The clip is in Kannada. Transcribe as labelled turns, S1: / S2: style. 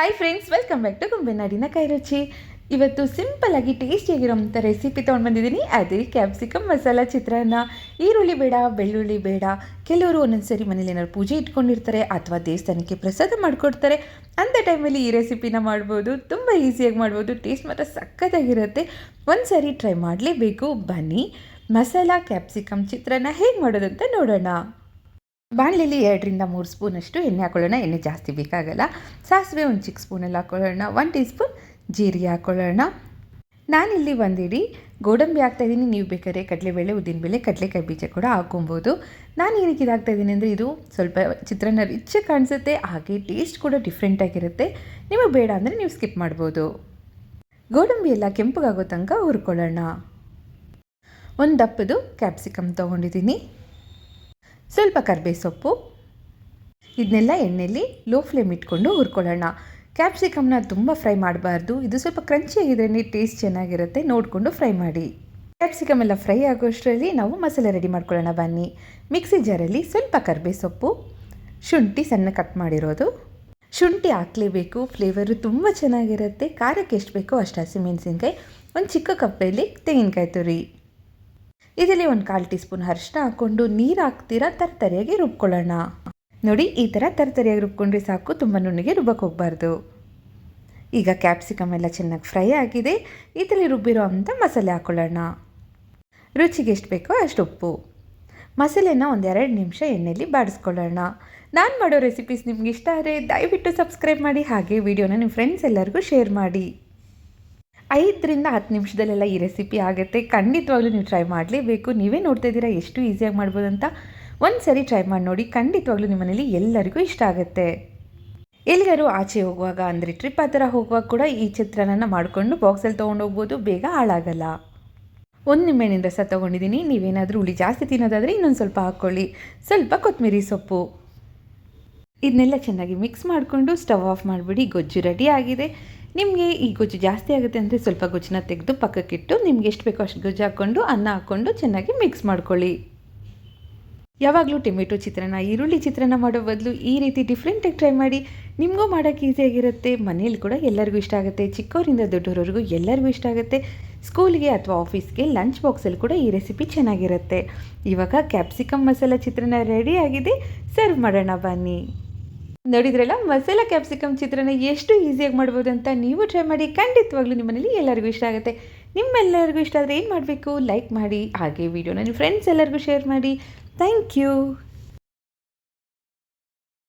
S1: Hi friends welcome back to ಗುಂಬೆನಾಡಿನ ಕೈ ರುಚಿ ಇವತ್ತು ಸಿಂಪಲ್ ಆಗಿ ಟೇಸ್ಟಿಯಾಗಿರೋಂಥ ರೆಸಿಪಿ ತೊಗೊಂಡು ಬಂದಿದ್ದೀನಿ. ಅದೇ ಕ್ಯಾಪ್ಸಿಕಮ್ ಮಸಾಲ ಚಿತ್ರಾನ್ನ. ಈರುಳ್ಳಿ ಬೇಡ, ಬೆಳ್ಳುಳ್ಳಿ ಬೇಡ. ಕೆಲವರು ಒಂದೊಂದ್ಸರಿ ಮನೇಲಿ ಏನಾದ್ರು ಪೂಜೆ ಇಟ್ಕೊಂಡಿರ್ತಾರೆ ಅಥವಾ ದೇವಸ್ಥಾನಕ್ಕೆ ಪ್ರಸಾದ ಮಾಡಿಕೊಡ್ತಾರೆ. ಅಂಥ ಟೈಮಲ್ಲಿ ಈ ರೆಸಿಪಿನ ಮಾಡ್ಬೋದು. ತುಂಬ ಈಸಿಯಾಗಿ ಮಾಡ್ಬೋದು. ಟೇಸ್ಟ್ ಮಾತ್ರ ಸಖತ್ತಾಗಿರುತ್ತೆ. ಒಂದು ಸರಿ ಟ್ರೈ ಮಾಡಲೇಬೇಕು. ಬನ್ನಿ. ಮಸಾಲ ಕ್ಯಾಪ್ಸಿಕಮ್ ಚಿತ್ರಾನ್ನ ಹೇಗೆ ಮಾಡೋದಂತ ನೋಡೋಣ. ಬಾಣಲೆಯಲ್ಲಿ ಎರಡರಿಂದ ಮೂರು ಸ್ಪೂನಷ್ಟು ಎಣ್ಣೆ ಹಾಕೊಳ್ಳೋಣ. ಎಣ್ಣೆ ಜಾಸ್ತಿ ಬೇಕಾಗಲ್ಲ. ಸಾಸಿವೆ ಒಂದು ಚಿಕ್ಕ ಸ್ಪೂನಲ್ಲಿ ಹಾಕೊಳ್ಳೋಣ. ಒನ್ ಟೀ ಸ್ಪೂನ್ ಜೀರಿಗೆ ಹಾಕೊಳ್ಳೋಣ. ನಾನಿಲ್ಲಿ ಒಂದಿಡಿ ಗೋಡಂಬಿ ಹಾಕ್ತಾಯಿದ್ದೀನಿ ನೀವು ಬೇಕಾದ್ರೆ ಕಡಲೆಬೇಳೆ, ಉದ್ದಿನಬೇಳೆ, ಕಡಲೆಕಾಯಿ ಬೀಜ ಕೂಡ ಹಾಕೊಬೋದು ನಾನು ಏನಕ್ಕೆ ಇದಾಗ್ತಾ ಇದ್ದೀನಿ ಅಂದರೆ ಇದು ಸ್ವಲ್ಪ ಚಿತ್ರಾನ್ನ ರಿಚ್ ಕಾಣಿಸುತ್ತೆ, ಹಾಗೆ ಟೇಸ್ಟ್ ಕೂಡ ಡಿಫ್ರೆಂಟಾಗಿರುತ್ತೆ ನಿಮಗೆ ಬೇಡ ಅಂದರೆ ನೀವು ಸ್ಕಿಪ್ ಮಾಡ್ಬೋದು. ಗೋಡಂಬಿ ಎಲ್ಲ ಕೆಂಪಗಾಗೋ ತನಕ ಹುರ್ಕೊಳ್ಳೋಣ. ಒಂದು ದಪ್ಪದು ಕ್ಯಾಪ್ಸಿಕಮ್ ತೊಗೊಂಡಿದ್ದೀನಿ. ಸ್ವಲ್ಪ ಕರ್ಬೇ ಸೊಪ್ಪು, ಇದನ್ನೆಲ್ಲ ಎಣ್ಣೆಯಲ್ಲಿ ಲೋ ಫ್ಲೇಮ್ ಇಟ್ಕೊಂಡು ಹುರ್ಕೊಳ್ಳೋಣ. ಕ್ಯಾಪ್ಸಿಕಮ್ನ ತುಂಬ ಫ್ರೈ ಮಾಡಬಾರ್ದು. ಇದು ಸ್ವಲ್ಪ ಕ್ರಂಚಿ ಆಗಿದ್ರೇ ಟೇಸ್ಟ್ ಚೆನ್ನಾಗಿರುತ್ತೆ. ನೋಡಿಕೊಂಡು ಫ್ರೈ ಮಾಡಿ. ಕ್ಯಾಪ್ಸಿಕಮ್ ಎಲ್ಲ ಫ್ರೈ ಆಗೋಷ್ಟರಲ್ಲಿ ನಾವು ಮಸಾಲೆ ರೆಡಿ ಮಾಡ್ಕೊಳ್ಳೋಣ. ಬನ್ನಿ. ಮಿಕ್ಸಿ ಜಾರಲ್ಲಿ ಸ್ವಲ್ಪ ಕರ್ಬೇ ಸೊಪ್ಪು, ಶುಂಠಿ ಸಣ್ಣ ಕಟ್ ಮಾಡಿರೋದು. ಶುಂಠಿ ಹಾಕ್ಲೇಬೇಕು. ಫ್ಲೇವರು ತುಂಬ ಚೆನ್ನಾಗಿರುತ್ತೆ. ಖಾರಕ್ಕೆ ಎಷ್ಟು ಬೇಕೋ ಅಷ್ಟು ಹಸಿಮೆಣಸಿನ್ಕಾಯಿ ಒಂದು ಚಿಕ್ಕ ಕಪ್ಪೆಯಲ್ಲಿ ತೆಂಗಿನಕಾಯಿ ತುರಿ. ಇದರಲ್ಲಿ ಒಂದು ಕಾಲು ಟೀ ಸ್ಪೂನ್ ಅರಿಶಿನ ಹಾಕ್ಕೊಂಡು ನೀರು ಹಾಕ್ತೀರಾ, ತರ್ತರಿಯಾಗಿ ರುಬ್ಕೊಳ್ಳೋಣ. ನೋಡಿ, ಈ ಥರ ತರ್ತರಿಯಾಗಿ ರುಬ್ಕೊಂಡ್ರೆ ಸಾಕು, ತುಂಬ ನುಣ್ಣಗೆ ರುಬ್ಬಕ್ಕೆ ಹೋಗಬಾರ್ದು. ಈಗ ಕ್ಯಾಪ್ಸಿಕಮ್ ಎಲ್ಲ ಚೆನ್ನಾಗಿ ಫ್ರೈ ಆಗಿದೆ. ಇದರಲ್ಲಿ ರುಬ್ಬಿರೋ ಅಂಥ ಮಸಾಲೆ ಹಾಕ್ಕೊಳ್ಳೋಣ ರುಚಿಗೆ ಎಷ್ಟು ಬೇಕೋ ಅಷ್ಟು ಉಪ್ಪು. ಮಸಾಲೆನ ಒಂದೆರಡು ನಿಮಿಷ ಎಣ್ಣೆಯಲ್ಲಿ ಬಾಡಿಸ್ಕೊಳ್ಳೋಣ. ನಾನು ಮಾಡೋ ರೆಸಿಪೀಸ್ ನಿಮ್ಗೆ ಇಷ್ಟ ಆದರೆ ದಯವಿಟ್ಟು ಸಬ್ಸ್ಕ್ರೈಬ್ ಮಾಡಿ, ಹಾಗೆ ವಿಡಿಯೋನ ನಿಮ್ಮ ಫ್ರೆಂಡ್ಸ್ ಎಲ್ಲರಿಗೂ ಶೇರ್ ಮಾಡಿ. ಐದರಿಂದ ಹತ್ತು ನಿಮಿಷದಲ್ಲೆಲ್ಲ ಈ ರೆಸಿಪಿ ಆಗುತ್ತೆ. ಖಂಡಿತವಾಗ್ಲೂ ನೀವು ಟ್ರೈ ಮಾಡಲೇಬೇಕು. ನೀವೇ ನೋಡ್ತಾ ಇದ್ದೀರಾ ಎಷ್ಟು ಈಸಿಯಾಗಿ ಮಾಡ್ಬೋದು ಅಂತ. ಒಂದು ಸರಿ ಟ್ರೈ ಮಾಡಿ ನೋಡಿ. ಖಂಡಿತವಾಗ್ಲೂ ನಿಮ್ಮ ಮನೇಲಿ ಎಲ್ಲರಿಗೂ ಇಷ್ಟ ಆಗುತ್ತೆ. ಎಲ್ಲಿಗಾರು ಆಚೆ ಹೋಗುವಾಗ, ಅಂದರೆ ಟ್ರಿಪ್ ಆ ಥರ ಹೋಗುವಾಗ ಕೂಡ ಈ ಚಿತ್ರಾನ್ನ ಮಾಡಿಕೊಂಡು ಬಾಕ್ಸಲ್ಲಿ ತೊಗೊಂಡು ಹೋಗ್ಬೋದು. ಬೇಗ ಹಾಳಾಗಲ್ಲ. ಒಂದು ನಿಂಬೆಹಣ್ಣಿನ ರಸ ತೊಗೊಂಡಿದ್ದೀನಿ. ನೀವೇನಾದರೂ ಹುಳಿ ಜಾಸ್ತಿ ತಿನ್ನೋದಾದರೆ ಇನ್ನೊಂದು ಸ್ವಲ್ಪ ಹಾಕ್ಕೊಳ್ಳಿ. ಸ್ವಲ್ಪ ಕೊತ್ತಂಬರಿ ಸೊಪ್ಪು. ಇದನ್ನೆಲ್ಲ ಚೆನ್ನಾಗಿ ಮಿಕ್ಸ್ ಮಾಡಿಕೊಂಡು ಸ್ಟವ್ ಆಫ್ ಮಾಡಿಬಿಡಿ. ಗೊಜ್ಜು ರೆಡಿ ಆಗಿದೆ. ನಿಮಗೆ ಈ ಗೊಜ್ಜು ಜಾಸ್ತಿ ಆಗುತ್ತೆ ಅಂದರೆ ಸ್ವಲ್ಪ ಗೊಜ್ಜನ್ನ ತೆಗೆದು ಪಕ್ಕಕ್ಕಿಟ್ಟು ನಿಮ್ಗೆ ಎಷ್ಟು ಬೇಕೋ ಅಷ್ಟು ಗೊಜ್ಜು ಹಾಕ್ಕೊಂಡು, ಅನ್ನ ಹಾಕ್ಕೊಂಡು ಚೆನ್ನಾಗಿ ಮಿಕ್ಸ್ ಮಾಡ್ಕೊಳ್ಳಿ. ಯಾವಾಗಲೂ ಟೊಮೆಟೊ ಚಿತ್ರಾನ್ನ, ಈರುಳ್ಳಿ ಚಿತ್ರಾನ್ನ ಮಾಡೋ ಬದಲು ಈ ರೀತಿ ಡಿಫ್ರೆಂಟಾಗಿ ಟ್ರೈ ಮಾಡಿ. ನಿಮಗೂ ಮಾಡೋಕ್ಕೆ ಈಸಿಯಾಗಿರುತ್ತೆ ಮನೇಲಿ ಕೂಡ ಎಲ್ಲರಿಗೂ ಇಷ್ಟ ಆಗುತ್ತೆ. ಚಿಕ್ಕವರಿಂದ ದೊಡ್ಡವರವರೆಗೂ ಎಲ್ಲರಿಗೂ ಇಷ್ಟ ಆಗುತ್ತೆ. ಸ್ಕೂಲ್ಗೆ ಅಥವಾ ಆಫೀಸ್ಗೆ ಲಂಚ್ ಬಾಕ್ಸಲ್ಲಿ ಕೂಡ ಈ ರೆಸಿಪಿ ಚೆನ್ನಾಗಿರುತ್ತೆ. ಇವಾಗ ಕ್ಯಾಪ್ಸಿಕಮ್ ಮಸಾಲ ಚಿತ್ರಾನ್ನ ರೆಡಿ ಆಗಿದೆ. ಸರ್ವ್ ಮಾಡೋಣ ಬನ್ನಿ. ನೋಡಿದ್ರಲ್ಲ, ಮಸಾಲ ಕ್ಯಾಪ್ಸಿಕಮ್ ಚಿತ್ರನ ಎಷ್ಟು ಈಸಿಯಾಗಿ ಮಾಡ್ಬೋದು ಅಂತ ನೀವು ಟ್ರೈ ಮಾಡಿ, ಖಂಡಿತವಾಗ್ಲೂ ನಿಮ್ಮನೇಲಿ ಎಲ್ಲರಿಗೂ ಇಷ್ಟ ಆಗುತ್ತೆ. ನಿಮ್ಮೆಲ್ಲರಿಗೂ ಇಷ್ಟ ಆದರೆ ಏನು ಮಾಡಬೇಕು? ಲೈಕ್ ಮಾಡಿ, ಹಾಗೆ ವಿಡಿಯೋನ ನಿಮ್ಮ ಫ್ರೆಂಡ್ಸ್ ಎಲ್ಲರಿಗೂ ಶೇರ್ ಮಾಡಿ. Thank you